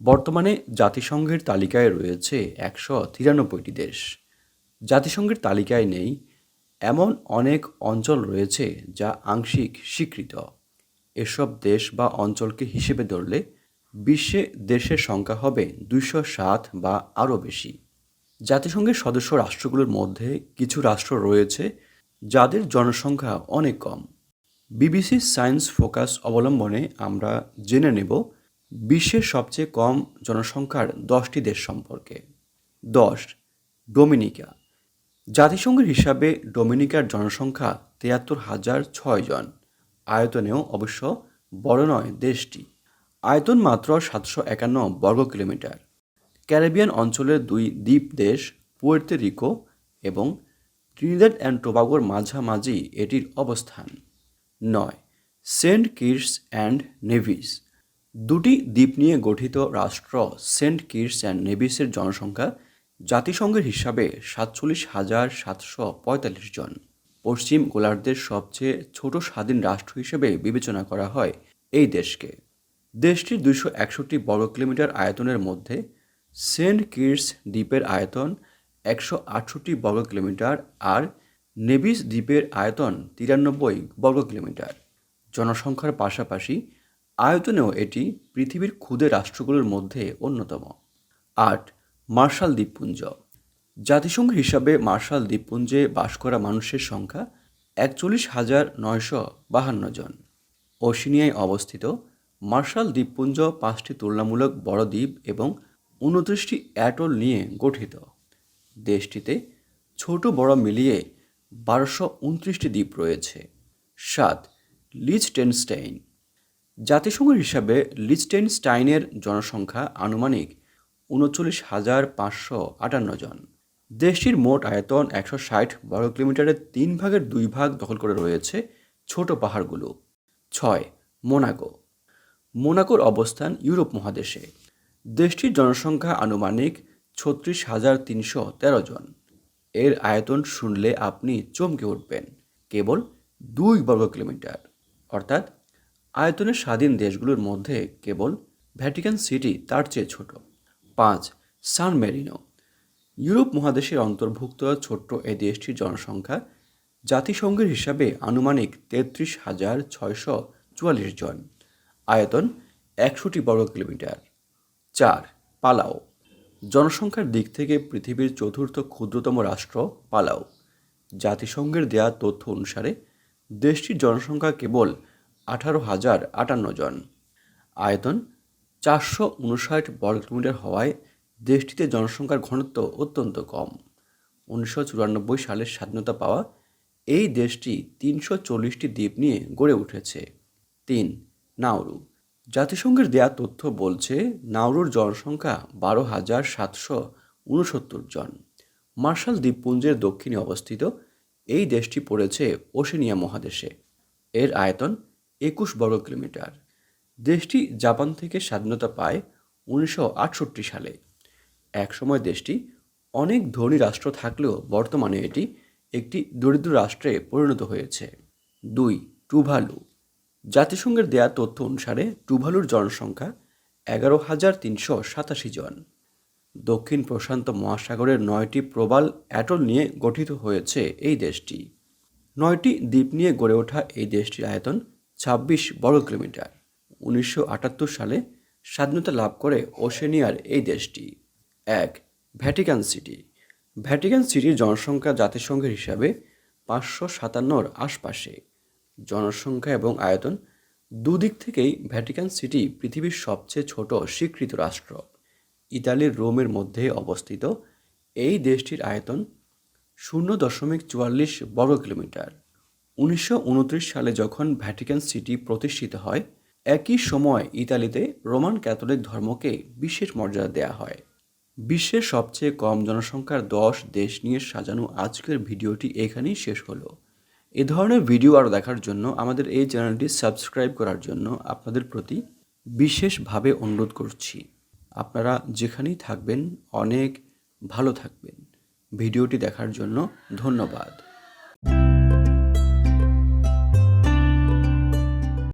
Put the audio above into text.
বর্তমানে জাতিসংঘের তালিকায় রয়েছে একশো তিরানব্বইটি দেশ। জাতিসংঘের তালিকায় নেই এমন অনেক অঞ্চল রয়েছে যা আংশিক স্বীকৃত। এসব দেশ বা অঞ্চলকে হিসেবে ধরলে বিশ্বে দেশের সংখ্যা হবে দুইশো সাত বা আরও বেশি। জাতিসংঘের সদস্য রাষ্ট্রগুলোর মধ্যে কিছু রাষ্ট্র রয়েছে যাদের জনসংখ্যা অনেক কম। বিবিসি সায়েন্স ফোকাস অবলম্বনে আমরা জেনে নেব বিশ্বের সবচেয়ে কম জনসংখ্যার দশটি দেশ সম্পর্কে। দশ, ডোমিনিকা। জাতিসংঘের হিসাবে ডোমিনিকার জনসংখ্যা তিয়াত্তর হাজার ছয় জন। আয়তনেও অবশ্য বড় নয় দেশটি। আয়তন মাত্র সাতশো একান্ন বর্গ কিলোমিটার। ক্যারিবিয়ান অঞ্চলের দুই দ্বীপ দেশ, পুয়ের্তে রিকো এবং ট্রিনিদাদ অ্যান্ড টোবাগোর মাঝামাঝি এটির অবস্থান। নয়, সেন্ট কিটস অ্যান্ড নেভিস। দুটি দ্বীপ নিয়ে গঠিত রাষ্ট্র সেন্ট কিটস অ্যান্ড নেভিসের জনসংখ্যা জাতিসংঘের হিসাবে সাতচল্লিশ হাজার সাতশো পঁয়তাল্লিশ জন। পশ্চিম গোলার্ধের সবচেয়ে ছোট স্বাধীন রাষ্ট্র হিসেবে বিবেচনা করা হয় এই দেশকে। দেশটির দুইশো একষট্টি বর্গ কিলোমিটার আয়তনের মধ্যে সেন্ট কিটস দ্বীপের আয়তন একশো আটষট্টি বর্গ কিলোমিটার আর নেভিস দ্বীপের আয়তন তিরানব্বই বর্গ কিলোমিটার। জনসংখ্যার পাশাপাশি আয়তনেও এটি পৃথিবীর ক্ষুদে রাষ্ট্রগুলোর মধ্যে অন্যতম। আট, মার্শাল দ্বীপপুঞ্জ। জাতিসংঘ হিসাবে মার্শাল দ্বীপপুঞ্জে বাস করা মানুষের সংখ্যা একচল্লিশ হাজার নয়শো বাহান্ন জন। ওশিনিয়ায় অবস্থিত মার্শাল দ্বীপপুঞ্জ পাঁচটি তুলনামূলক বড় দ্বীপ এবং উনত্রিশটি অ্যাটল নিয়ে গঠিত। দেশটিতে ছোট বড় মিলিয়ে বারোশো উনত্রিশটি দ্বীপ রয়েছে। সাত, লিচটেনস্টাইন। জাতিসংঘের হিসাবে লিচটেনস্টাইনের জনসংখ্যা আনুমানিক উনচল্লিশ হাজার পাঁচশো আটান্ন জন। দেশটির মোট আয়তন একশো ষাট বর্গ কিলোমিটারের তিন ভাগের দুই ভাগ দখল করে রয়েছে ছোট পাহাড়গুলো। ছয়, মোনাকো। মোনাকোর অবস্থান ইউরোপ মহাদেশে। দেশটির জনসংখ্যা আনুমানিক ছত্রিশ হাজার তিনশো তেরো জন। এর আয়তন শুনলে আপনি চমকে উঠবেন। কেবল দুই বর্গ কিলোমিটার। অর্থাৎ আয়তনের স্বাধীন দেশগুলোর মধ্যে কেবল ভ্যাটিকান সিটি তার চেয়ে ছোট। পাঁচ, সান মেরিনো। ইউরোপ মহাদেশের অন্তর্ভুক্ত ছোট্ট এই দেশটির জনসংখ্যা জাতিসংঘের হিসাবে আনুমানিক তেত্রিশ হাজার ছয়শো চুয়াল্লিশ জন। আয়তন একশোটি বর্গ কিলোমিটার। চার, পালাও। জনসংখ্যার দিক থেকে পৃথিবীর চতুর্থ ক্ষুদ্রতম রাষ্ট্র পালাও। জাতিসংঘের দেয়া তথ্য অনুসারে দেশটির জনসংখ্যা কেবল আঠারো হাজার আটান্ন জন। আয়তন চারশো উনষাট বর্গ কিলোমিটার হওয়ায় দেশটিতে জনসংখ্যার ঘনত্ব অত্যন্ত কম। উনিশশো চুরানব্বই সালের স্বাধীনতা পাওয়া এই দেশটি তিনশো চল্লিশটি দ্বীপ নিয়ে গড়ে উঠেছে। তিন নাউরু জাতিসংঘের দেয়া তথ্য বলছে নাউরুর জনসংখ্যা বারো হাজার সাতশো উনসত্তর জন। মার্শাল দ্বীপপুঞ্জের দক্ষিণে অবস্থিত এই দেশটি পড়েছে ওশেনিয়া মহাদেশে। এর আয়তন একুশ বর্গ কিলোমিটার। দেশটি জাপান থেকে স্বাধীনতা পায় উনিশশো আটষট্টি সালে। একসময় দেশটি অনেক ধনী রাষ্ট্র থাকলেও বর্তমানে এটি একটি দরিদ্র রাষ্ট্রে পরিণত হয়েছে। দুই, টুভালু। জাতিসংঘের দেয়া তথ্য অনুসারে টুভালুর জনসংখ্যা এগারো হাজার তিনশো সাতাশি জন। দক্ষিণ প্রশান্ত মহাসাগরের নয়টি প্রবাল অ্যাটল নিয়ে গঠিত হয়েছে এই দেশটি। নয়টি দ্বীপ নিয়ে গড়ে ওঠা এই দেশটির আয়তন ছাব্বিশ বর্গ কিলোমিটার। উনিশশো আটাত্তর সালে স্বাধীনতা লাভ করে ওশেনিয়ার এই দেশটি। এক, ভ্যাটিকান সিটি। ভ্যাটিকান সিটির জনসংখ্যা জাতিসংঘের হিসাবে পাঁচশো সাতান্নর আশপাশে। জনসংখ্যা এবং আয়তন দুদিক থেকেই ভ্যাটিকান সিটি পৃথিবীর সবচেয়ে ছোট স্বীকৃত রাষ্ট্র। ইতালির রোমের মধ্যে অবস্থিত এই দেশটির আয়তন শূন্য দশমিক চুয়াল্লিশ বর্গ কিলোমিটার। উনিশশো উনত্রিশ সালে যখন ভ্যাটিকান সিটি প্রতিষ্ঠিত হয়, একই সময় ইতালিতে রোমান ক্যাথলিক ধর্মকে বিশেষ মর্যাদা দেওয়া হয়। বিশ্বের সবচেয়ে কম জনসংখ্যার দশ দেশ নিয়ে সাজানো আজকের ভিডিওটি এখানেই শেষ হলো। এ ধরনের ভিডিও আরও দেখার জন্য আমাদের এই চ্যানেলটি সাবস্ক্রাইব করার জন্য আপনাদের প্রতি বিশেষভাবে অনুরোধ করছি। আপনারা যেখানেই থাকবেন, অনেক ভালো থাকবেন। ভিডিওটি দেখার জন্য ধন্যবাদ।